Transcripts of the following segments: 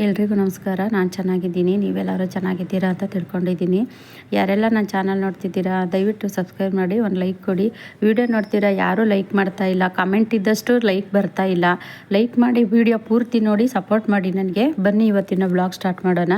ಎಲ್ರಿಗೂ ನಮಸ್ಕಾರ. ನಾನು ಚೆನ್ನಾಗಿದ್ದೀನಿ. ನೀವೆಲ್ಲರೂ ಚೆನ್ನಾಗಿದ್ದೀರಾ ಅಂತ ತಿಳ್ಕೊಂಡಿದ್ದೀನಿ. ಯಾರೆಲ್ಲ ನನ್ನ ಚಾನಲ್ ನೋಡ್ತಿದ್ದೀರಾ, ದಯವಿಟ್ಟು ಸಬ್ಸ್ಕ್ರೈಬ್ ಮಾಡಿ, ಒಂದು ಲೈಕ್ ಕೊಡಿ. ವಿಡಿಯೋ ನೋಡ್ತೀರಾ, ಯಾರೂ ಲೈಕ್ ಮಾಡ್ತಾ ಇಲ್ಲ. ಕಮೆಂಟ್ ಇದ್ದಷ್ಟು ಲೈಕ್ ಬರ್ತಾ ಇಲ್ಲ. ಲೈಕ್ ಮಾಡಿ, ವಿಡಿಯೋ ಪೂರ್ತಿ ನೋಡಿ, ಸಪೋರ್ಟ್ ಮಾಡಿ ನನಗೆ. ಬನ್ನಿ, ಇವತ್ತಿನ ಬ್ಲಾಗ್ ಸ್ಟಾರ್ಟ್ ಮಾಡೋಣ.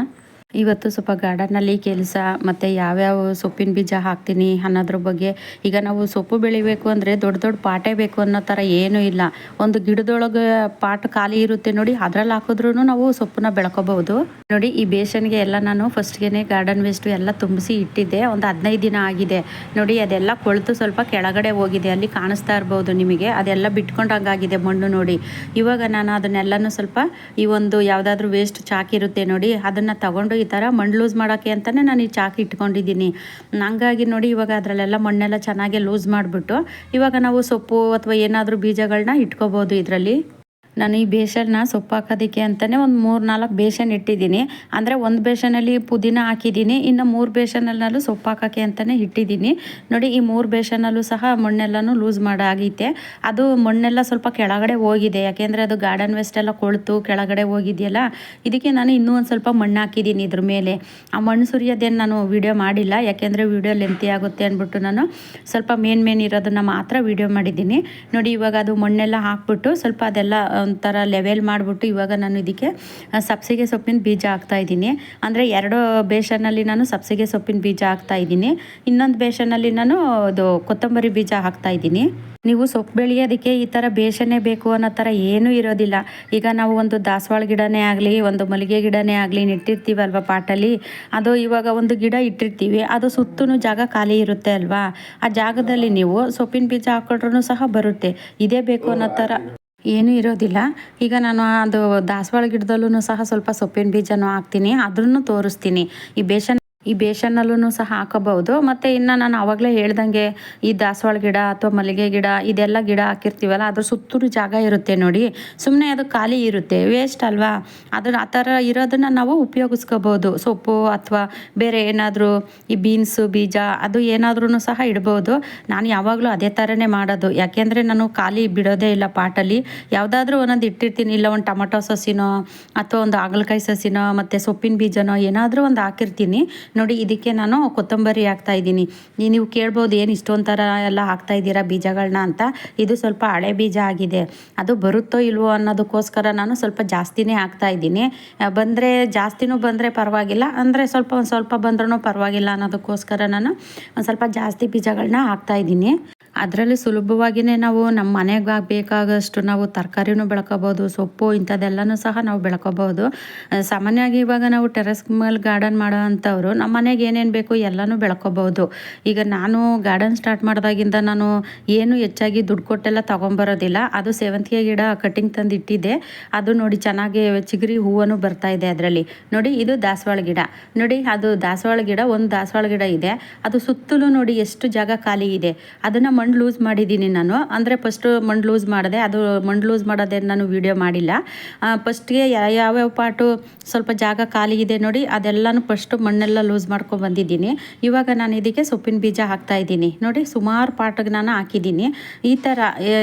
ಇವತ್ತು ಸ್ವಲ್ಪ ಗಾರ್ಡನ್ನಲ್ಲಿ ಕೆಲಸ ಮತ್ತು ಯಾವ್ಯಾವ ಸೊಪ್ಪಿನ ಬೀಜ ಹಾಕ್ತೀನಿ ಅನ್ನೋದ್ರ ಬಗ್ಗೆ ಈಗ ನಾವು ಸೊಪ್ಪು ಬೆಳಿಬೇಕು ಅಂದರೆ ದೊಡ್ಡ ದೊಡ್ಡ ಪಾಟೇ ಬೇಕು ಅನ್ನೋ ಥರ ಏನೂ ಇಲ್ಲ. ಒಂದು ಗಿಡದೊಳಗೆ ಪಾಟ್ ಖಾಲಿ ಇರುತ್ತೆ ನೋಡಿ, ಅದ್ರಲ್ಲಿ ಹಾಕಿದ್ರೂ ನಾವು ಸೊಪ್ಪನ್ನ ಬೆಳ್ಕೋಬಹುದು. ನೋಡಿ, ಈ ಬೇಸನ್ಗೆ ಎಲ್ಲ ನಾನು ಫಸ್ಟ್ಗೆ ಗಾರ್ಡನ್ ವೇಸ್ಟು ಎಲ್ಲ ತುಂಬಿಸಿ ಇಟ್ಟಿದ್ದೆ. ಒಂದು ಹದಿನೈದು ದಿನ ಆಗಿದೆ. ನೋಡಿ, ಅದೆಲ್ಲ ಕೊಳೆತು ಸ್ವಲ್ಪ ಕೆಳಗಡೆ ಹೋಗಿದೆ. ಅಲ್ಲಿ ಕಾಣಿಸ್ತಾ ಇರ್ಬೋದು ನಿಮಗೆ. ಅದೆಲ್ಲ ಬಿಟ್ಕೊಂಡಂಗಾಗಿದೆ ಮಣ್ಣು ನೋಡಿ. ಇವಾಗ ನಾನು ಅದನ್ನೆಲ್ಲನೂ ಸ್ವಲ್ಪ ಈ ಒಂದು ಯಾವುದಾದ್ರೂ ವೇಸ್ಟ್ ಚಾಕಿರುತ್ತೆ ನೋಡಿ, ಅದನ್ನು ತಗೊಂಡು ಈ ಥರ ಮಣ್ಣು ಲೂಸ್ ಮಾಡೋಕ್ಕೆ ಅಂತಲೇ ನಾನು ಈ ಚಾಕ್ ಇಟ್ಕೊಂಡಿದ್ದೀನಿ. ಹಂಗಾಗಿ ನೋಡಿ ಇವಾಗ ಅದರಲ್ಲೆಲ್ಲ ಮಣ್ಣೆಲ್ಲ ಚೆನ್ನಾಗಿ ಲೂಸ್ ಮಾಡಿಬಿಟ್ಟು ಇವಾಗ ನಾವು ಸೊಪ್ಪು ಅಥವಾ ಏನಾದರೂ ಬೀಜಗಳನ್ನ ಇಟ್ಕೋಬೋದು ಇದರಲ್ಲಿ. ನಾನು ಈ ಬೇಸನ್ನ ಸೊಪ್ಪು ಹಾಕೋದಕ್ಕೆ ಅಂತಲೇ ಒಂದು ಮೂರು ನಾಲ್ಕು ಬೇಸನ್ ಇಟ್ಟಿದ್ದೀನಿ. ಅಂದರೆ ಒಂದು ಬೇಸನಲ್ಲಿ ಪುದೀನ ಹಾಕಿದ್ದೀನಿ, ಇನ್ನು ಮೂರು ಬೇಸನಲ್ಲೂ ಸೊಪ್ಪು ಹಾಕೋಕ್ಕೆ ಅಂತಲೇ ಇಟ್ಟಿದ್ದೀನಿ. ನೋಡಿ, ಈ ಮೂರು ಬೇಸನಲ್ಲೂ ಸಹ ಮಣ್ಣೆಲ್ಲನೂ ಲೂಸ್ ಮಾಡಾಗೈತೆ. ಅದು ಮಣ್ಣೆಲ್ಲ ಸ್ವಲ್ಪ ಕೆಳಗಡೆ ಹೋಗಿದೆ, ಯಾಕೆಂದರೆ ಅದು ಗಾರ್ಡನ್ ವೇಸ್ಟ್ ಎಲ್ಲ ಕೊಳ್ತು, ಕೆಳಗಡೆ ಹೋಗಿದೆಯಲ್ಲ. ಇದಕ್ಕೆ ನಾನು ಇನ್ನೂ ಒಂದು ಸ್ವಲ್ಪ ಮಣ್ಣು ಹಾಕಿದ್ದೀನಿ ಇದ್ರ ಮೇಲೆ. ಆ ಮಣ್ಣು ಸುರಿಯೋದೇನು ನಾನು ವೀಡಿಯೋ ಮಾಡಿಲ್ಲ, ಯಾಕೆಂದರೆ ವೀಡಿಯೋ ಲೆಂತಿ ಆಗುತ್ತೆ ಅಂದ್ಬಿಟ್ಟು ನಾನು ಸ್ವಲ್ಪ ಮೇನ್ ಮೇನ್ ಇರೋದನ್ನು ಮಾತ್ರ ವೀಡಿಯೋ ಮಾಡಿದ್ದೀನಿ. ನೋಡಿ, ಇವಾಗ ಅದು ಮಣ್ಣೆಲ್ಲ ಹಾಕ್ಬಿಟ್ಟು ಸ್ವಲ್ಪ ಅದೆಲ್ಲ ಒಂಥರ ಲೆವೆಲ್ ಮಾಡಿಬಿಟ್ಟು ಇವಾಗ ನಾನು ಇದಕ್ಕೆ ಸಬ್ಸಿಗೆ ಸೊಪ್ಪಿನ ಬೀಜ ಹಾಕ್ತಾ ಇದ್ದೀನಿ. ಅಂದರೆ ಎರಡು ಬೇಷನಲ್ಲಿ ನಾನು ಸಬ್ಸಿಗೆ ಸೊಪ್ಪಿನ ಬೀಜ ಹಾಕ್ತಾ ಇದ್ದೀನಿ. ಇನ್ನೊಂದು ಬೇಷನಲ್ಲಿ ನಾನು ಅದು ಕೊತ್ತಂಬರಿ ಬೀಜ ಹಾಕ್ತಾ ಇದ್ದೀನಿ. ನೀವು ಸೊಪ್ಪು ಬೆಳೆಯೋದಕ್ಕೆ ಈ ಥರ ಬೇಷನೇ ಬೇಕು ಅನ್ನೋ ಥರ ಏನೂ ಇರೋದಿಲ್ಲ. ಈಗ ನಾವು ಒಂದು ದಾಸವಾಳ ಗಿಡನೇ ಆಗಲಿ, ಒಂದು ಮಲ್ಲಿಗೆ ಗಿಡನೇ ಆಗಲಿ ನೆಟ್ಟಿರ್ತೀವಲ್ವ ಪಾಟಲ್ಲಿ? ಅದು ಇವಾಗ ಒಂದು ಗಿಡ ಇಟ್ಟಿರ್ತೀವಿ, ಅದು ಸುತ್ತೂ ಜಾಗ ಖಾಲಿ ಇರುತ್ತೆ ಅಲ್ವಾ? ಆ ಜಾಗದಲ್ಲಿ ನೀವು ಸೊಪ್ಪಿನ ಬೀಜ ಹಾಕೊಂಡ್ರೂ ಸಹ ಬರುತ್ತೆ. ಇದೇ ಬೇಕು ಅನ್ನೋ ಥರ. ಏನೂ ಇರೋದಿಲ್ಲ. ಈಗ ನಾನು ಅದು ದಾಸವಾಳ ಗಿಡದಲ್ಲೂ ಸಹ ಸ್ವಲ್ಪ ಸೊಪ್ಪಿನ ಬೀಜನೂ ಹಾಕ್ತೀನಿ. ಅದನ್ನು ತೋರಿಸ್ತೀನಿ. ಈ ಬೇಸನ್ ಈ ಬೇಸನ್ನಲ್ಲೂ ಸಹ ಹಾಕೋಬಹುದು. ಮತ್ತು ಇನ್ನು ನಾನು ಆವಾಗಲೇ ಹೇಳ್ದಂಗೆ ಈ ದಾಸವಾಳ ಗಿಡ ಅಥವಾ ಮಲ್ಲಿಗೆ ಗಿಡ, ಇದೆಲ್ಲ ಗಿಡ ಹಾಕಿರ್ತೀವಲ್ಲ, ಅದ್ರ ಸುತ್ತಲೂ ಜಾಗ ಇರುತ್ತೆ ನೋಡಿ. ಸುಮ್ಮನೆ ಅದು ಖಾಲಿ ಇರುತ್ತೆ ವೇಸ್ಟ್ ಅಲ್ವಾ? ಅದ್ರ ಆ ಥರ ಇರೋದನ್ನು ನಾವು ಉಪಯೋಗಿಸ್ಕೋಬೋದು ಸೊಪ್ಪು ಅಥವಾ ಬೇರೆ ಏನಾದರೂ ಈ ಬೀನ್ಸು ಬೀಜ, ಅದು ಏನಾದ್ರೂ ಸಹ ಇಡ್ಬೋದು. ನಾನು ಯಾವಾಗಲೂ ಅದೇ ಥರನೇ ಮಾಡೋದು. ಯಾಕೆಂದರೆ ನಾನು ಖಾಲಿ ಬಿಡೋದೇ ಇಲ್ಲ ಪಾಟಲ್ಲಿ. ಯಾವುದಾದ್ರೂ ಒಂದೊಂದು ಇಟ್ಟಿರ್ತೀನಿ, ಇಲ್ಲ ಒಂದು ಟೊಮೊಟೊ ಸಸಿನೋ ಅಥವಾ ಒಂದು ಹಾಗಲಕಾಯಿ ಸಸಿನೋ ಮತ್ತು ಸೊಪ್ಪಿನ ಬೀಜನೋ ಏನಾದರೂ ಒಂದು ಹಾಕಿರ್ತೀನಿ. ನೋಡಿ, ಇದಕ್ಕೆ ನಾನು ಕೊತ್ತಂಬರಿ ಹಾಕ್ತಾ ಇದ್ದೀನಿ. ನೀವು ಕೇಳ್ಬೋದು, ಏನು ಇಷ್ಟೊಂದು ಥರ ಎಲ್ಲ ಹಾಕ್ತಾ ಇದ್ದೀರಾ ಬೀಜಗಳನ್ನ ಅಂತ. ಇದು ಸ್ವಲ್ಪ ಹಳೆ ಬೀಜ ಆಗಿದೆ. ಅದು ಬರುತ್ತೋ ಇಲ್ವೋ ಅನ್ನೋದಕ್ಕೋಸ್ಕರ ನಾನು ಸ್ವಲ್ಪ ಜಾಸ್ತಿನೇ ಹಾಕ್ತಾ ಇದ್ದೀನಿ. ಬಂದರೆ ಜಾಸ್ತಿನೂ ಬಂದರೆ ಪರವಾಗಿಲ್ಲ, ಅಂದರೆ ಸ್ವಲ್ಪ ಒಂದು ಸ್ವಲ್ಪ ಬಂದ್ರೂ ಪರವಾಗಿಲ್ಲ ಅನ್ನೋದಕ್ಕೋಸ್ಕರ ನಾನು ಒಂದು ಸ್ವಲ್ಪ ಜಾಸ್ತಿ ಬೀಜಗಳನ್ನ ಹಾಕ್ತಾ ಇದ್ದೀನಿ. ಅದರಲ್ಲಿ ಸುಲಭವಾಗಿಯೇ ನಾವು ನಮ್ಮ ಮನೆಗೆ ಬೇಕಾಗಷ್ಟು ನಾವು ತರಕಾರಿನೂ ಬೆಳ್ಕೊಬೋದು, ಸೊಪ್ಪು ಇಂಥದ್ದೆಲ್ಲನೂ ಸಹ ನಾವು ಬೆಳ್ಕೋಬೋದು. ಸಾಮಾನ್ಯವಾಗಿ ಇವಾಗ ನಾವು ಟೆರೆಸ್ ಮೇಲೆ ಗಾರ್ಡನ್ ಮಾಡೋ ಅಂಥವ್ರು ನಮ್ಮ ಮನೆಗೆ ಏನೇನು ಬೇಕು ಎಲ್ಲನೂ ಬೆಳ್ಕೊಬೋದು. ಈಗ ನಾನು ಗಾರ್ಡನ್ ಸ್ಟಾರ್ಟ್ ಮಾಡಿದಾಗಿಂದ ನಾನು ಏನು ಹೆಚ್ಚಾಗಿ ದುಡ್ಡು ಕೊಟ್ಟೆಲ್ಲ ತೊಗೊಂಬರೋದಿಲ್ಲ. ಅದು ಸೇವಂತಿಗೆ ಗಿಡ ಕಟ್ಟಿಂಗ್ ತಂದು ಇಟ್ಟಿದ್ದೆ. ಅದು ನೋಡಿ ಚೆನ್ನಾಗಿ ಚಿಗುರಿ ಹೂವನ್ನು ಬರ್ತಾ ಇದೆ ಅದರಲ್ಲಿ. ನೋಡಿ ಇದು ದಾಸವಾಳ ಗಿಡ. ನೋಡಿ ಅದು ದಾಸವಾಳ ಗಿಡ, ಒಂದು ದಾಸವಾಳ ಗಿಡ ಇದೆ. ಅದು ಸುತ್ತಲೂ ನೋಡಿ ಎಷ್ಟು ಜಾಗ ಖಾಲಿ ಇದೆ. ಅದನ್ನು ಮಣ್ಣು ಲೂಸ್ ಮಾಡಿದ್ದೀನಿ ನಾನು. ಅಂದರೆ ಫಸ್ಟು ಮಣ್ಣು ಲೂಸ್ ಮಾಡಿದೆ, ಅದು ಮಣ್ಣು ಲೂಸ್ ಮಾಡೋದೇ ನಾನು ವೀಡಿಯೋ ಮಾಡಿಲ್ಲ. ಫಸ್ಟ್ಗೆ ಯಾವ್ಯಾವ ಪಾಟು ಸ್ವಲ್ಪ ಜಾಗ ಖಾಲಿ ಇದೆ ನೋಡಿ, ಅದೆಲ್ಲನೂ ಫಸ್ಟು ಮಣ್ಣೆಲ್ಲ ಲೂಸ್ ಮಾಡ್ಕೊಂಡು ಬಂದಿದ್ದೀನಿ. ಇವಾಗ ನಾನು ಇದಕ್ಕೆ ಸೊಪ್ಪಿನ ಬೀಜ ಹಾಕ್ತಾ ಇದ್ದೀನಿ. ನೋಡಿ, ಸುಮಾರು ಪಾಟಿಗೆ ನಾನು ಹಾಕಿದ್ದೀನಿ. ಈ ಥರ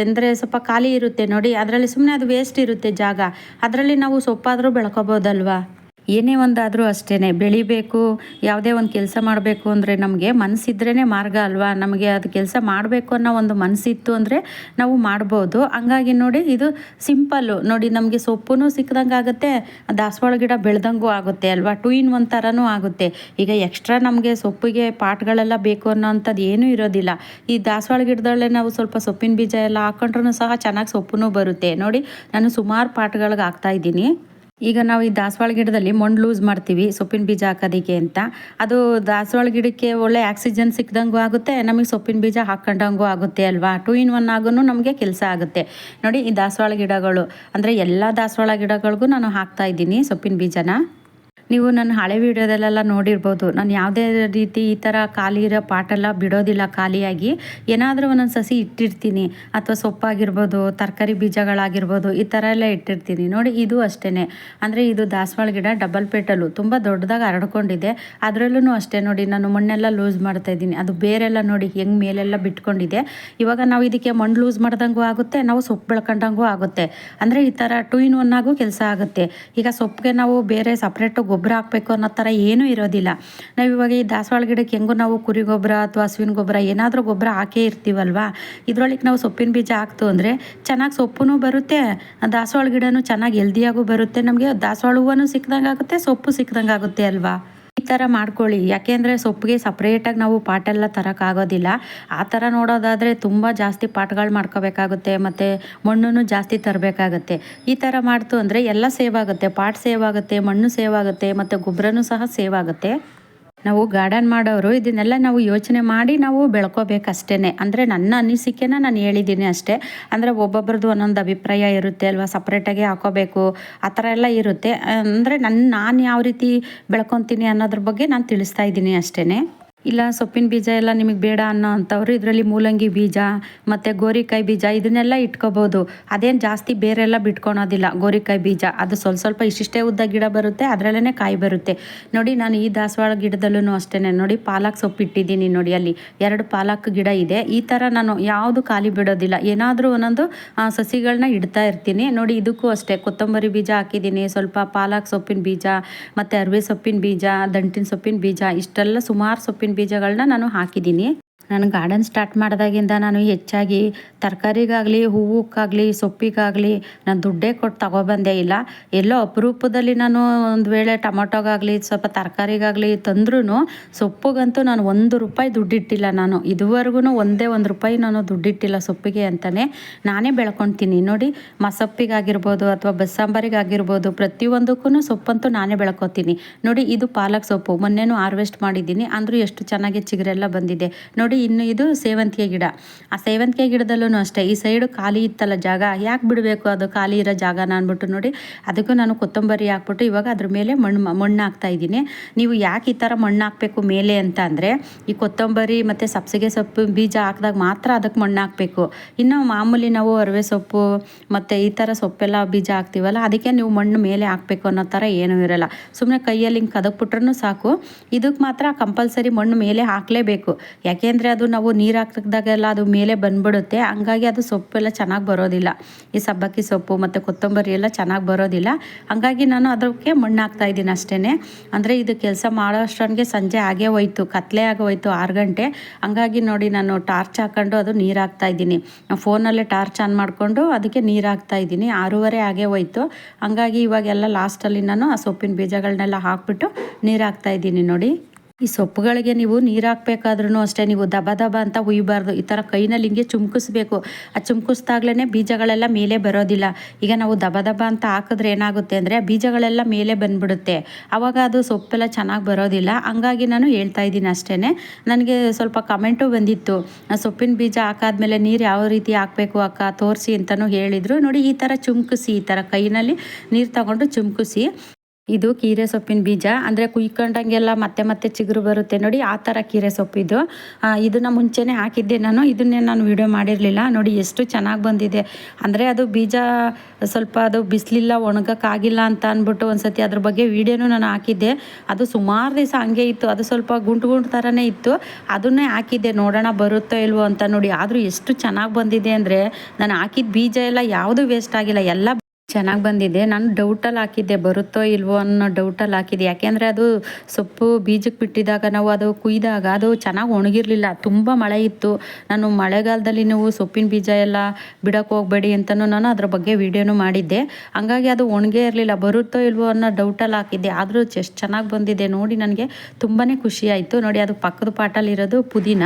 ಅಂದರೆ ಸ್ವಲ್ಪ ಖಾಲಿ ಇರುತ್ತೆ ನೋಡಿ, ಅದರಲ್ಲಿ ಸುಮ್ಮನೆ ಅದು ವೇಸ್ಟ್ ಇರುತ್ತೆ ಜಾಗ. ಅದರಲ್ಲಿ ನಾವು ಸೊಪ್ಪಾದರೂ ಬೆಳ್ಕೊಬೋದಲ್ವಾ? ಏನೇ ಒಂದಾದರೂ ಅಷ್ಟೇ ಬೆಳಿಬೇಕು, ಯಾವುದೇ ಒಂದು ಕೆಲಸ ಮಾಡಬೇಕು ಅಂದರೆ ನಮಗೆ ಮನಸ್ಸಿದ್ರೇ ಮಾರ್ಗ ಅಲ್ವಾ? ನಮಗೆ ಅದು ಕೆಲಸ ಮಾಡಬೇಕು ಅನ್ನೋ ಒಂದು ಮನಸ್ಸಿತ್ತು ಅಂದರೆ ನಾವು ಮಾಡ್ಬೋದು. ಹಂಗಾಗಿ ನೋಡಿ ಇದು ಸಿಂಪಲ್ಲು. ನೋಡಿ ನಮಗೆ ಸೊಪ್ಪು ಸಿಕ್ಕದಂಗೆ ಆಗುತ್ತೆ, ದಾಸವಾಳ ಗಿಡ ಬೆಳೆದಂಗೂ ಆಗುತ್ತೆ ಅಲ್ವಾ? ಟೂ ಇನ್ ಒನ್ ಥರನೂ ಆಗುತ್ತೆ. ಈಗ ಎಕ್ಸ್ಟ್ರಾ ನಮಗೆ ಸೊಪ್ಪಿಗೆ ಪಾಟ್ಗಳೆಲ್ಲ ಬೇಕು ಅನ್ನೋ ಅಂಥದ್ದು ಏನೂ ಇರೋದಿಲ್ಲ. ಈ ದಾಸವಾಳ ಗಿಡದಲ್ಲೇ ನಾವು ಸ್ವಲ್ಪ ಸೊಪ್ಪಿನ ಬೀಜ ಎಲ್ಲ ಹಾಕೊಂಡ್ರೂ ಸಹ ಚೆನ್ನಾಗಿ ಸೊಪ್ಪು ಬರುತ್ತೆ. ನೋಡಿ, ನಾನು ಸುಮಾರು ಪಾಟ್ಗಳಿಗೆ ಹಾಕ್ತಾಯಿದ್ದೀನಿ ಈಗ ನಾವು ಈ ದಾಸವಾಳ ಗಿಡದಲ್ಲಿ ಮಣ್ಣು ಲೂಸ್ ಮಾಡ್ತೀವಿ, ಸೊಪ್ಪಿನ ಬೀಜ ಹಾಕೋದಕ್ಕೆ ಅಂತ. ಅದು ದಾಸವಾಳ ಗಿಡಕ್ಕೆ ಒಳ್ಳೆ ಆಕ್ಸಿಜನ್ ಸಿಕ್ದಂಗೂ ಆಗುತ್ತೆ, ನಮಗೆ ಸೊಪ್ಪಿನ ಬೀಜ ಹಾಕೊಂಡಂಗೂ ಆಗುತ್ತೆ ಅಲ್ವಾ? ಟೂ ಇನ್ ಒನ್ ಆಗೂ ನಮಗೆ ಕೆಲಸ ಆಗುತ್ತೆ. ನೋಡಿ ಈ ದಾಸವಾಳ ಗಿಡಗಳು, ಅಂದರೆ ಎಲ್ಲ ದಾಸವಾಳ ಗಿಡಗಳಿಗೂ ನಾನು ಹಾಕ್ತಾ ಇದ್ದೀನಿ ಸೊಪ್ಪಿನ ಬೀಜನ. ನೀವು ನನ್ನ ಹಳೆ ವೀಡಿಯೋದಲ್ಲೆಲ್ಲ ನೋಡಿರ್ಬೋದು. ನಾನು ಯಾವುದೇ ರೀತಿ ಈ ಥರ ಖಾಲಿ ಇರೋ ಪಾಟೆಲ್ಲ ಬಿಡೋದಿಲ್ಲ. ಖಾಲಿಯಾಗಿ ಏನಾದರೂ ಒಂದೊಂದು ಸಸಿ ಇಟ್ಟಿರ್ತೀನಿ. ಅಥವಾ ಸೊಪ್ಪಾಗಿರ್ಬೋದು, ತರಕಾರಿ ಬೀಜಗಳಾಗಿರ್ಬೋದು, ಈ ಥರ ಎಲ್ಲ ಇಟ್ಟಿರ್ತೀನಿ. ನೋಡಿ, ಇದು ಅಷ್ಟೇ ಅಂದರೆ ಇದು ದಾಸವಾಳ ಗಿಡ ಡಬಲ್ ಪೇಟಲು ತುಂಬ ದೊಡ್ಡದಾಗಿ ಹರಡ್ಕೊಂಡಿದೆ. ಅದರಲ್ಲೂ ಅಷ್ಟೇ ನೋಡಿ, ನಾನು ಮಣ್ಣೆಲ್ಲ ಲೂಸ್ ಮಾಡ್ತಾ ಇದ್ದೀನಿ. ಅದು ಬೇರೆಲ್ಲ ನೋಡಿ ಹೆಂಗೆ ಮೇಲೆಲ್ಲ ಬಿಟ್ಕೊಂಡಿದೆ. ಇವಾಗ ನಾವು ಇದಕ್ಕೆ ಮಣ್ಣು ಲೂಸ್ ಮಾಡ್ದಂಗೂ ಆಗುತ್ತೆ, ನಾವು ಸೊಪ್ಪು ಬೆಳ್ಕೊಂಡಂಗೂ ಆಗುತ್ತೆ. ಅಂದರೆ ಈ ಥರ ಟೂ ಇನ್ ಒನ್ ಆಗು ಕೆಲಸ ಆಗುತ್ತೆ. ಈಗ ಸೊಪ್ಪಿಗೆ ನಾವು ಬೇರೆ ಸಪ್ರೇಟು ಗೊಬ್ಬರ ಹಾಕಬೇಕು ಅನ್ನೋ ಥರ ಏನೂ ಇರೋದಿಲ್ಲ. ನಾವು ಇವಾಗ ಈ ದಾಸವಾಳ ಗಿಡಕ್ಕೆ ಹೆಂಗೂ ನಾವು ಕುರಿ ಗೊಬ್ಬರ ಅಥವಾ ಹಸುವಿನ ಗೊಬ್ಬರ ಏನಾದರೂ ಗೊಬ್ಬರ ಹಾಕೇ ಇರ್ತೀವಲ್ವಾ? ಇದರೊಳಗೆ ನಾವು ಸೊಪ್ಪಿನ ಬೀಜ ಹಾಕ್ತು ಅಂದರೆ ಚೆನ್ನಾಗಿ ಸೊಪ್ಪು ಬರುತ್ತೆ, ದಾಸವಾಳ ಗಿಡನೂ ಚೆನ್ನಾಗಿ ಹೆಲ್ದಿಯಾಗೂ ಬರುತ್ತೆ. ನಮಗೆ ದಾಸವಾಳ ಹೂವನು ಸಿಕ್ದಂಗೆ ಆಗುತ್ತೆ ಸೊಪ್ಪು ಸಿಕ್ಕಿದಂಗೆ ಆಗುತ್ತೆ ಅಲ್ವಾ? ಥರ ಮಾಡ್ಕೊಳ್ಳಿ. ಯಾಕೆಂದರೆ ಸೊಪ್ಪಿಗೆ ಸಪ್ರೇಟಾಗಿ ನಾವು ಪಾಟೆಲ್ಲ ತರೋಕ್ಕಾಗೋದಿಲ್ಲ ಆ ಥರ ನೋಡೋದಾದರೆ ತುಂಬ ಜಾಸ್ತಿ ಪಾಟ್ಗಳು ಮಾಡ್ಕೋಬೇಕಾಗುತ್ತೆ, ಮತ್ತು ಮಣ್ಣನ್ನು ಜಾಸ್ತಿ ತರಬೇಕಾಗತ್ತೆ. ಈ ಥರ ಮಾಡ್ತು ಅಂದರೆ ಎಲ್ಲ ಸೇವ್ ಆಗುತ್ತೆ. ಪಾಟ್ ಸೇವ್ ಆಗುತ್ತೆ, ಮಣ್ಣು ಸೇವ್ ಆಗುತ್ತೆ, ಮತ್ತು ಗೊಬ್ಬರನೂ ಸಹ ಸೇವ್ ಆಗುತ್ತೆ. ನಾವು ಗಾರ್ಡನ್ ಮಾಡೋರು, ಇದನ್ನೆಲ್ಲ ನಾವು ಯೋಚನೆ ಮಾಡಿ ನಾವು ಬೆಳ್ಕೋಬೇಕಷ್ಟೇ ಅಂದರೆ ನನ್ನ ಅನಿಸಿಕೆನ ನಾನು ಹೇಳಿದ್ದೀನಿ ಅಷ್ಟೇ. ಅಂದರೆ ಒಬ್ಬೊಬ್ರದ್ದು ಒಂದೊಂದು ಅಭಿಪ್ರಾಯ ಇರುತ್ತೆ ಅಲ್ವಾ? ಸಪ್ರೇಟಾಗಿ ಹಾಕೋಬೇಕು, ಆ ಥರ ಎಲ್ಲ ಇರುತ್ತೆ. ಅಂದರೆ ನನ್ನ ನಾನು ಯಾವ ರೀತಿ ಬೆಳ್ಕೊತೀನಿ ಅನ್ನೋದ್ರ ಬಗ್ಗೆ ನಾನು ತಿಳಿಸ್ತಾ ಇದ್ದೀನಿ ಅಷ್ಟೇ ಇಲ್ಲ, ಸೊಪ್ಪಿನ ಬೀಜ ಎಲ್ಲ ನಿಮಗೆ ಬೇಡ ಅನ್ನೋ ಅಂಥವ್ರು ಇದರಲ್ಲಿ ಮೂಲಂಗಿ ಬೀಜ, ಮತ್ತು ಗೋರಿಕಾಯಿ ಬೀಜ ಇದನ್ನೆಲ್ಲ ಇಟ್ಕೋಬೋದು. ಅದೇನು ಜಾಸ್ತಿ ಬೇರೆಲ್ಲ ಬಿಟ್ಕೊಳೋದಿಲ್ಲ ಗೋರಿಕಾಯಿ ಬೀಜ. ಅದು ಸ್ವಲ್ಪ ಸ್ವಲ್ಪ ಇಷ್ಟಿಷ್ಟೇ ಉದ್ದ ಗಿಡ ಬರುತ್ತೆ ಅದರಲ್ಲೇ ಕಾಯಿ ಬರುತ್ತೆ. ನೋಡಿ, ನಾನು ಈ ದಾಸವಾಳ ಗಿಡದಲ್ಲೂ ಅಷ್ಟೇ ನೋಡಿ, ಪಾಲಕ್ ಸೊಪ್ಪು ಇಟ್ಟಿದ್ದೀನಿ ನೋಡಿ ಅಲ್ಲಿ. ಎರಡು ಪಾಲಕ್ ಗಿಡ ಇದೆ. ಈ ಥರ ನಾನು ಯಾವುದು ಖಾಲಿ ಬಿಡೋದಿಲ್ಲ. ಏನಾದರೂ ಒಂದೊಂದು ಸಸಿಗಳನ್ನ ಇಡ್ತಾ ಇರ್ತೀನಿ. ನೋಡಿ, ಇದಕ್ಕೂ ಅಷ್ಟೇ. ಕೊತ್ತಂಬರಿ ಬೀಜ ಹಾಕಿದ್ದೀನಿ. ಸ್ವಲ್ಪ ಪಾಲಕ್ ಸೊಪ್ಪಿನ ಬೀಜ, ಮತ್ತು ಅರಿವೆ ಸೊಪ್ಪಿನ ಬೀಜ, ದಂಟಿನ ಸೊಪ್ಪಿನ ಬೀಜ, ಇಷ್ಟೆಲ್ಲ ಸುಮಾರು ಸೊಪ್ಪಿನ ಬೀಜಗಳನ್ನ ನಾನು ಹಾಕಿದ್ದೀನಿ. ನಾನು ಗಾರ್ಡನ್ ಸ್ಟಾರ್ಟ್ ಮಾಡಿದಾಗಿಂದ ನಾನು ಹೆಚ್ಚಾಗಿ ತರಕಾರಿಗಾಗಲಿ, ಹೂವಕ್ಕಾಗಲಿ, ಸೊಪ್ಪಿಗಾಗಲಿ ನಾನು ದುಡ್ಡೇ ಕೊಟ್ಟು ತಗೊಬಂದೇ ಇಲ್ಲ. ಎಲ್ಲೋ ಅಪರೂಪದಲ್ಲಿ ನಾನು ಒಂದು ವೇಳೆ ಟೊಮೊಟೊಗಾಗಲಿ, ಸ್ವಲ್ಪ ತರಕಾರಿಗಾಗಲಿ ತಂದ್ರೂ ಸೊಪ್ಪಿಗಂತೂ ನಾನು ಒಂದು ರೂಪಾಯಿ ದುಡ್ಡಿಟ್ಟಿಲ್ಲ ನಾನು. ಇದುವರೆಗೂ ಒಂದೇ ಒಂದು ರೂಪಾಯಿ ನಾನು ದುಡ್ಡಿಟ್ಟಿಲ್ಲ ಸೊಪ್ಪಿಗೆ ಅಂತಲೇ ನಾನೇ ಬೆಳ್ಕೊತೀನಿ. ನೋಡಿ, ಮಸೊಪ್ಪಿಗಾಗಿರ್ಬೋದು ಅಥವಾ ಬಸ್ಸಾಂಬಾರಿಗಾಗಿರ್ಬೋದು ಪ್ರತಿಯೊಂದಕ್ಕೂ ಸೊಪ್ಪಂತೂ ನಾನೇ ಬೆಳ್ಕೊತೀನಿ. ನೋಡಿ, ಇದು ಪಾಲಕ್ ಸೊಪ್ಪು. ಮೊನ್ನೆನೂ ಹಾರ್ವೆಸ್ಟ್ ಮಾಡಿದ್ದೀನಿ. ಅಂದರೂ ಎಷ್ಟು ಚೆನ್ನಾಗಿ ಚಿಗುರೆಲ್ಲ ಬಂದಿದೆ. ನೋಡಿ ಇನ್ನು ಇದು ಸೇವಂತಿಗೆ ಗಿಡ. ಆ ಸೇವಂತಿಗೆ ಗಿಡದಲ್ಲೂ ಅಷ್ಟೇ, ಈ ಸೈಡು ಖಾಲಿ ಇತ್ತಲ್ಲ ಜಾಗ, ಯಾಕೆ ಬಿಡಬೇಕು ಅದು ಖಾಲಿ ಇರೋ ಜಾಗನ ಅಂದ್ಬಿಟ್ಟು ನೋಡಿ, ಅದಕ್ಕೂ ನಾನು ಕೊತ್ತಂಬರಿ ಹಾಕ್ಬಿಟ್ಟು ಇವಾಗ ಅದ್ರ ಮೇಲೆ ಮಣ್ಣು ಮಣ್ಣು ಹಾಕ್ತಾ ಇದ್ದೀನಿ. ನೀವು ಯಾಕೆ ಈ ಥರ ಮಣ್ಣು ಹಾಕಬೇಕು ಮೇಲೆ ಅಂತ ಅಂದರೆ, ಈ ಕೊತ್ತಂಬರಿ ಮತ್ತು ಸಬ್ಸಿಗೆ ಸೊಪ್ಪು ಬೀಜ ಹಾಕಿದಾಗ ಮಾತ್ರ ಅದಕ್ಕೆ ಮಣ್ಣು ಹಾಕಬೇಕು. ಇನ್ನು ಮಾಮೂಲಿ ನಾವು ಅರವೆ ಸೊಪ್ಪು ಮತ್ತು ಈ ಥರ ಸೊಪ್ಪೆಲ್ಲ ಬೀಜ ಹಾಕ್ತೀವಲ್ಲ, ಅದಕ್ಕೆ ನೀವು ಮಣ್ಣು ಮೇಲೆ ಹಾಕಬೇಕು ಅನ್ನೋ ಥರ ಏನೂ ಇರಲ್ಲ. ಸುಮ್ಮನೆ ಕೈಯಲ್ಲಿ ಹಿಂಗೆ ಕದಕ್ಬಿಟ್ರೂ ಸಾಕು. ಇದಕ್ಕೆ ಮಾತ್ರ ಕಂಪಲ್ಸರಿ ಮಣ್ಣು ಮೇಲೆ ಹಾಕಲೇಬೇಕು. ಯಾಕೆಂದರೆ ಅದು ನಾವು ನೀರು ಹಾಕಿದಾಗೆಲ್ಲ ಅದು ಮೇಲೆ ಬಂದ್ಬಿಡುತ್ತೆ. ಹಂಗಾಗಿ ಅದು ಸೊಪ್ಪೆಲ್ಲ ಚೆನ್ನಾಗಿ ಬರೋದಿಲ್ಲ. ಈ ಸಬ್ಬಕ್ಕಿ ಸೊಪ್ಪು ಮತ್ತು ಕೊತ್ತಂಬರಿ ಎಲ್ಲ ಚೆನ್ನಾಗಿ ಬರೋದಿಲ್ಲ. ಹಂಗಾಗಿ ನಾನು ಅದಕ್ಕೆ ಮಣ್ಣು ಹಾಕ್ತಾ ಇದ್ದೀನಿ ಅಷ್ಟೇ ಅಂದರೆ ಇದು ಕೆಲಸ ಮಾಡೋ ಸಂಜೆ ಆಗೇ ಹೋಯ್ತು. ಕತ್ಲೆ ಆಗಿ ಹೋಯ್ತು ಆರು ಗಂಟೆ. ಹಂಗಾಗಿ ನೋಡಿ ನಾನು ಟಾರ್ಚ್ ಹಾಕ್ಕೊಂಡು ಅದು ನೀರು ಹಾಕ್ತಾ ಇದ್ದೀನಿ. ಫೋನಲ್ಲೇ ಟಾರ್ಚ್ ಆನ್ ಮಾಡಿಕೊಂಡು ಅದಕ್ಕೆ ನೀರು ಹಾಕ್ತಾ ಇದ್ದೀನಿ. ಆರೂವರೆ ಆಗೇ ಹೋಯ್ತು. ಹಂಗಾಗಿ ಇವಾಗೆಲ್ಲ ಲಾಸ್ಟಲ್ಲಿ ನಾನು ಆ ಸೊಪ್ಪಿನ ಬೀಜಗಳನ್ನೆಲ್ಲ ಹಾಕ್ಬಿಟ್ಟು ನೀರು ಹಾಕ್ತಾ ಇದ್ದೀನಿ ನೋಡಿ. ಈ ಸೊಪ್ಪುಗಳಿಗೆ ನೀವು ನೀರು ಹಾಕಬೇಕಾದ್ರೂ ಅಷ್ಟೇ, ನೀವು ದಬ ದಬ ಅಂತ ಹುಯ್ಯಬಾರ್ದು ಈ ಥರ ಕೈನಲ್ಲಿ ಹಿಂಗೆ ಚುಮ್ಕಿಸ್ಬೇಕು. ಆ ಚುಮ್ಕಿಸ್ದಾಗ್ಲೇ ಬೀಜಗಳೆಲ್ಲ ಮೇಲೆ ಬರೋದಿಲ್ಲ. ಈಗ ನಾವು ದಬ ದಬ ಅಂತ ಹಾಕಿದ್ರೆ ಏನಾಗುತ್ತೆ ಅಂದರೆ ಬೀಜಗಳೆಲ್ಲ ಮೇಲೆ ಬಂದ್ಬಿಡುತ್ತೆ. ಆವಾಗ ಅದು ಸೊಪ್ಪೆಲ್ಲ ಚೆನ್ನಾಗಿ ಬರೋದಿಲ್ಲ. ಹಂಗಾಗಿ ನಾನು ಹೇಳ್ತಾ ಇದ್ದೀನಿ ಅಷ್ಟೇ ನನಗೆ ಸ್ವಲ್ಪ ಕಮೆಂಟು ಬಂದಿತ್ತು. ಸೊಪ್ಪಿನ ಬೀಜ ಹಾಕಾದ್ಮೇಲೆ ನೀರು ಯಾವ ರೀತಿ ಹಾಕಬೇಕು ಅಕ್ಕ ತೋರಿಸಿ ಅಂತಲೂ ಹೇಳಿದರು. ನೋಡಿ ಈ ಥರ ಚುಮ್ಕಿಸಿ, ಈ ಥರ ಕೈನಲ್ಲಿ ನೀರು ತಗೊಂಡು ಚುಮ್ಕಿಸಿ. ಇದು ಕೀರೆ ಸೊಪ್ಪಿನ ಬೀಜ. ಅಂದರೆ ಕುಯ್ಕೊಂಡಂಗೆಲ್ಲ ಮತ್ತೆ ಮತ್ತೆ ಚಿಗುರು ಬರುತ್ತೆ ನೋಡಿ, ಆ ಥರ ಕೀರೆ ಸೊಪ್ಪಿದು ಇದನ್ನು ಮುಂಚೆನೇ ಹಾಕಿದ್ದೆ ನಾನು. ಇದನ್ನೇ ನಾನು ವಿಡಿಯೋ ಮಾಡಿರಲಿಲ್ಲ. ನೋಡಿ ಎಷ್ಟು ಚೆನ್ನಾಗಿ ಬಂದಿದೆ. ಅಂದರೆ ಅದು ಬೀಜ ಸ್ವಲ್ಪ ಅದು ಬಿಸಿಲಿಲ್ಲ, ಒಣಗೋಕ್ಕಾಗಿಲ್ಲ ಅಂತ ಅಂದ್ಬಿಟ್ಟು ಒಂದು ಸತಿ ಅದ್ರ ಬಗ್ಗೆ ವಿಡಿಯೋನೂ ನಾನು ಹಾಕಿದ್ದೆ. ಅದು ಸುಮಾರು ದಿವಸ ಹಂಗೆ ಇತ್ತು. ಅದು ಸ್ವಲ್ಪ ಗುಂಟು ಗುಂಟು ಥರನೇ ಇತ್ತು. ಅದನ್ನೇ ಹಾಕಿದ್ದೆ. ನೋಡೋಣ ಬರುತ್ತೋ ಇಲ್ವೋ ಅಂತ ನೋಡಿ. ಆದರೂ ಎಷ್ಟು ಚೆನ್ನಾಗಿ ಬಂದಿದೆ ಅಂದರೆ ನಾನು ಹಾಕಿದ ಬೀಜ ಎಲ್ಲ ಯಾವುದೂ ವೇಸ್ಟ್ ಆಗಿಲ್ಲ. ಎಲ್ಲ ಚೆನ್ನಾಗಿ ಬಂದಿದೆ. ನಾನು ಡೌಟಲ್ಲಿ ಹಾಕಿದ್ದೆ. ಬರುತ್ತೋ ಇಲ್ವೋ ಅನ್ನೋ ಡೌಟಲ್ಲಿ ಹಾಕಿದ್ದೆ. ಯಾಕೆಂದರೆ ಅದು ಸೊಪ್ಪು ಬೀಜಕ್ಕೆ ಬಿಟ್ಟಿದಾಗ ನಾವು ಅದು ಕುಯ್ದಾಗ ಅದು ಚೆನ್ನಾಗಿ ಒಣಗಿರಲಿಲ್ಲ. ತುಂಬ ಮಳೆ ಇತ್ತು. ನಾನು ಮಳೆಗಾಲದಲ್ಲಿ ನೀವು ಸೊಪ್ಪಿನ ಬೀಜ ಎಲ್ಲ ಬಿಡೋಕೆ ಹೋಗಬೇಡಿ ಅಂತಲೂ ನಾನು ಅದ್ರ ಬಗ್ಗೆ ವಿಡಿಯೋನು ಮಾಡಿದ್ದೆ. ಹಂಗಾಗಿ ಅದು ಒಣಗೇ ಇರಲಿಲ್ಲ. ಬರುತ್ತೋ ಇಲ್ವೋ ಅನ್ನೋ ಡೌಟಲ್ಲಿ ಹಾಕಿದ್ದೆ. ಆದರೂ ಚೆಸ್ ಚೆನ್ನಾಗಿ ಬಂದಿದೆ. ನೋಡಿ ನನಗೆ ತುಂಬಾ ಖುಷಿ ಆಯಿತು. ನೋಡಿ ಅದು ಪಕ್ಕದ ಪಾಟಲ್ಲಿರೋದು ಪುದೀನ.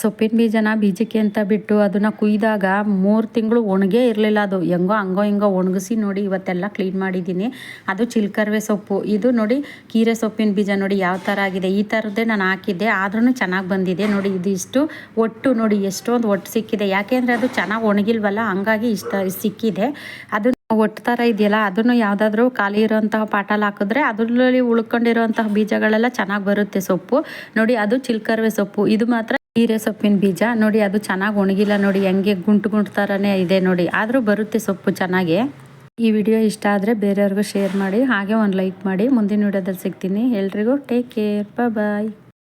ಸೊಪ್ಪಿನ ಬೀಜನ ಬೀಜಕ್ಕೆ ಅಂತ ಬಿಟ್ಟು ಅದನ್ನು ಕುಯ್ದಾಗ ಮೂರು ತಿಂಗಳು ಒಣಗೇ ಇರಲಿಲ್ಲ ಅದು. ಹೆಂಗೋ ಹಂಗೋ ಹಿಂಗೋ ಒಣಗಿಸಿ ನೋಡಿ ಇವತ್ತೆಲ್ಲ ಕ್ಲೀನ್ ಮಾಡಿದ್ದೀನಿ. ಅದು ಚಿಲ್ಕರ್ವೆ ಸೊಪ್ಪು. ಇದು ನೋಡಿ ಕೀರೆ ಸೊಪ್ಪಿನ ಬೀಜ ನೋಡಿ ಯಾವ ಥರ ಆಗಿದೆ. ಈ ಥರದ್ದೇ ನಾನು ಹಾಕಿದ್ದೆ ಆದ್ರೂ ಚೆನ್ನಾಗಿ ಬಂದಿದೆ. ನೋಡಿ ಇದು ಇಷ್ಟು ಒಟ್ಟು ನೋಡಿ ಎಷ್ಟೊಂದು ಒಟ್ಟು ಸಿಕ್ಕಿದೆ. ಯಾಕೆಂದರೆ ಅದು ಚೆನ್ನಾಗಿ ಒಣಗಿಲ್ವಲ್ಲ, ಹಂಗಾಗಿ ಇಷ್ಟ ಸಿಕ್ಕಿದೆ. ಅದು ಒಟ್ಟು ಥರ ಇದೆಯಲ್ಲ, ಅದನ್ನು ಯಾವುದಾದ್ರೂ ಖಾಲಿ ಇರೋಂತಹ ಪಾಟಲ್ ಹಾಕಿದ್ರೆ ಅದರಲ್ಲಿ ಉಳ್ಕೊಂಡಿರುವಂತಹ ಬೀಜಗಳೆಲ್ಲ ಚೆನ್ನಾಗಿ ಬರುತ್ತೆ ಸೊಪ್ಪು. ನೋಡಿ ಅದು ಚಿಲ್ಕರ್ವೆ ಸೊಪ್ಪು. ಇದು ಮಾತ್ರ ಹೀರೆ ಸೊಪ್ಪಿನ ಬೀಜ. ನೋಡಿ, ಅದು ಚೆನ್ನಾಗಿ ಒಣಗಿಲ್ಲ ನೋಡಿ, ಹೆಂಗೆ ಗುಂಟು ಗುಂಟು ಥರನೇ ಇದೆ ನೋಡಿ. ಆದರೂ ಬರುತ್ತೆ ಸೊಪ್ಪು ಚೆನ್ನಾಗಿ. ಈ ವಿಡಿಯೋ ಇಷ್ಟ ಆದರೆ ಬೇರೆಯವ್ರಿಗೂ ಶೇರ್ ಮಾಡಿ, ಹಾಗೆ ಒಂದು ಲೈಕ್ ಮಾಡಿ. ಮುಂದಿನ ವಿಡಿಯೋದಲ್ಲಿ ಸಿಗ್ತೀನಿ. ಎಲ್ರಿಗೂ ಟೇಕ್ ಕೇರ್ ಬಾಯ್